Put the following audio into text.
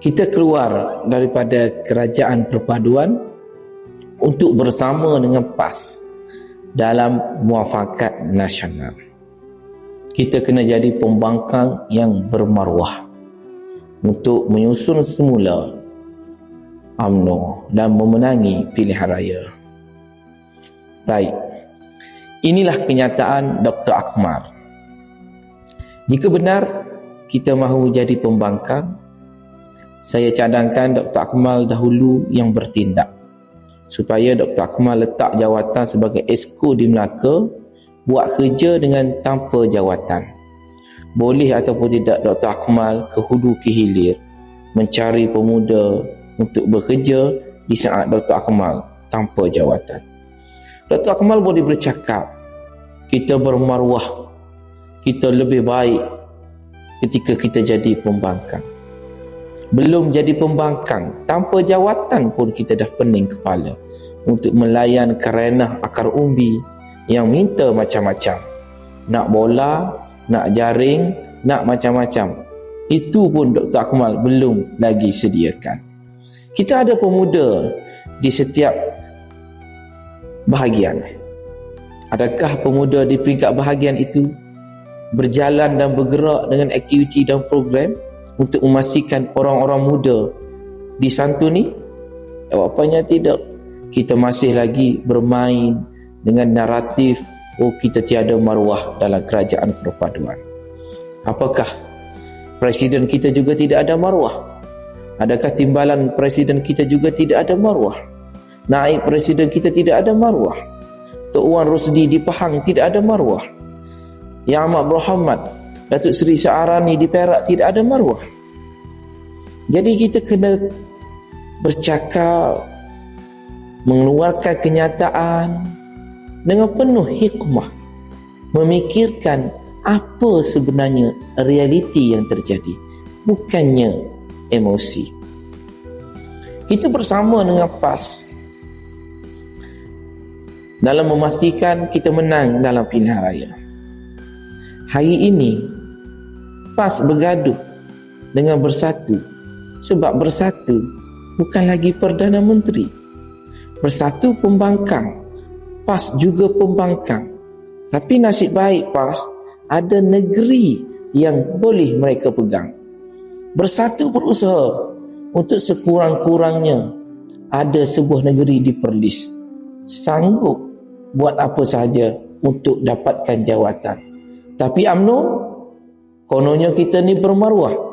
kita keluar daripada kerajaan perpaduan untuk bersama dengan PAS dalam muafakat nasional. Kita kena jadi pembangkang yang bermaruah untuk menyusun semula UMNO dan memenangi pilihan raya. Baik, inilah kenyataan Dr. Akmal. Jika benar kita mahu jadi pembangkang, saya cadangkan Dr. Akmal dahulu yang bertindak supaya Dr. Akmal letak jawatan sebagai esko di Melaka buat kerja dengan tanpa jawatan. Boleh ataupun tidak Dr. Akmal ke hulu ke hilir mencari pemuda untuk bekerja di saat Dr. Akmal tanpa jawatan. Dr. Akmal boleh bercakap kita bermaruah kita lebih baik ketika kita jadi pembangkang. Belum jadi pembangkang, tanpa jawatan pun kita dah pening kepala untuk melayan kerenah akar umbi yang minta macam-macam. Nak bola, nak jaring, nak macam-macam. Itu pun Dr. Akmal belum lagi sediakan. Kita ada pemuda di setiap bahagian. Adakah pemuda di peringkat bahagian itu berjalan dan bergerak dengan aktiviti dan program untuk memastikan orang-orang muda disantuni? Jawapannya tidak. Kita masih lagi bermain dengan naratif oh kita tiada maruah dalam kerajaan perpaduan. Apakah presiden kita juga tidak ada maruah? Adakah timbalan presiden kita juga tidak ada maruah? Naib presiden kita tidak ada maruah? Tok Wan Rosdi di Pahang tidak ada maruah? Yang Ahmad Muhammad Datuk Seri Sa'arani di Perak tidak ada maruah? Jadi kita kena bercakap mengeluarkan kenyataan dengan penuh hikmah memikirkan apa sebenarnya realiti yang terjadi bukannya emosi kita bersama dengan PAS dalam memastikan kita menang dalam pilihan raya hari ini PAS bergaduh dengan bersatu. Sebab bersatu bukan lagi Perdana Menteri. Bersatu pembangkang PAS juga pembangkang. Tapi nasib baik PAS Ada negeri yang boleh mereka pegang. Bersatu berusaha Untuk sekurang-kurangnya Ada sebuah negeri di Perlis. Sanggup buat apa sahaja Untuk dapatkan jawatan. Tapi UMNO Kononnya kita ni bermaruah